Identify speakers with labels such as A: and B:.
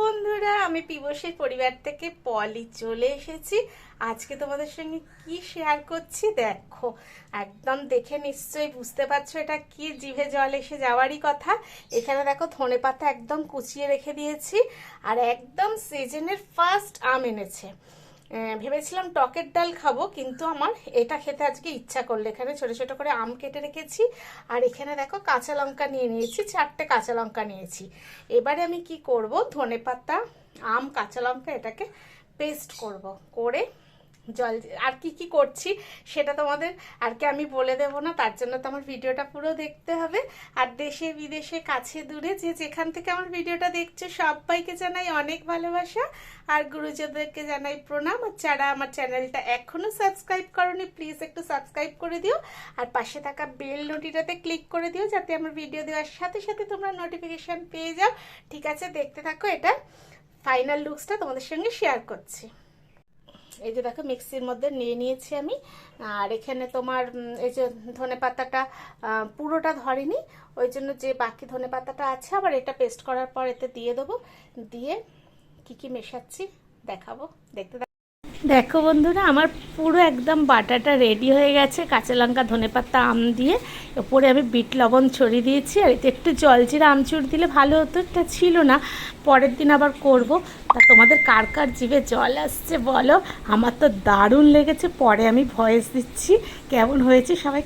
A: বন্ধুরা, আমি পিবসের পরিবার থেকে পলি চলে এসেছি। আজকে তোমাদের সঙ্গে কি শেয়ার করছি দেখো, একদম দেখে নিশ্চয়ই বুঝতে পারছ এটা কি জিভে জল এসে যাওয়ারই কথা। এখানে দেখো ধনে পাতা একদম কুচিয়ে রেখে দিয়েছি, আর একদম সিজনের ফার্স্ট আম এনেছে। ভেবেছিলাম টকের ডাল খাব, কিন্তু আমার এটা খেতে আজকে ইচ্ছা করল। এখানে ছোট ছোট করে আম কেটে রেখেছি, আর এখানে দেখো কাঁচা লঙ্কা নিয়ে নিয়েছি, চারটে কাঁচা লঙ্কা নিয়েছি। এবারে আমি কি করব? ধনে পাতা আম, কাঁচা লঙ্কা, এটাকে পেস্ট করব, করে জল আর কি কি করছি সেটা তোমাদের আর কি আমি বলে দেব না, তার জন্য তো আমার ভিডিওটা পুরো দেখতে হবে। আর দেশে বিদেশে কাছে দূরে যে যেখান থেকে আমার ভিডিওটা দেখছে সবাইকে জানাই অনেক ভালোবাসা। আর গুরুজনদেরকে জানাই প্রণাম। আর যারা আমার চ্যানেলটা এখনও সাবস্ক্রাইব করনি, প্লিজ একটু সাবস্ক্রাইব করে দিও। আর পাশে থাকা বেল নোটিটাতে ক্লিক করে দিও যাতে আমার ভিডিও দেওয়ার সাথে সাথে তোমরা নোটিফিকেশান পেয়ে যাও। ঠিক আছে, দেখতে থাকো, এটা ফাইনাল লুকসটা তোমাদের সঙ্গে শেয়ার করছি। এই যে দেখো, মিক্সির মধ্যে নিয়ে নিয়েছি আমি। আর এখানে তোমার এই যে ধনে পাতাটা পুরোটা ধরেনি। ওই জন্য যে বাকি ধনে পাতাটা আছে, আবার এটা পেস্ট করার পর এতে দিয়ে দেবো। দিয়ে কি কি মেশাচ্ছি দেখাবো। দেখতে। দেখো বন্ধুরা, আমার পুরো একদম বাটাটা রেডি হয়ে গেছে। কাঁচা লঙ্কা, ধনে পাতা, আম দিয়ে। ওপরে আমি বিট লবণ ছড়িয়ে দিয়েছি। আর এতে একটু জলজিরা আমচুর দিলে ভালো হতো, এটা ছিল না। পরের দিন আবার করব। তা তোমাদের কার কার জিভে জল আসছে বলো? আমার তো দারুণ লেগেছে। পরে আমি ভয়েস দিচ্ছি। কেমন হয়েছে সবাই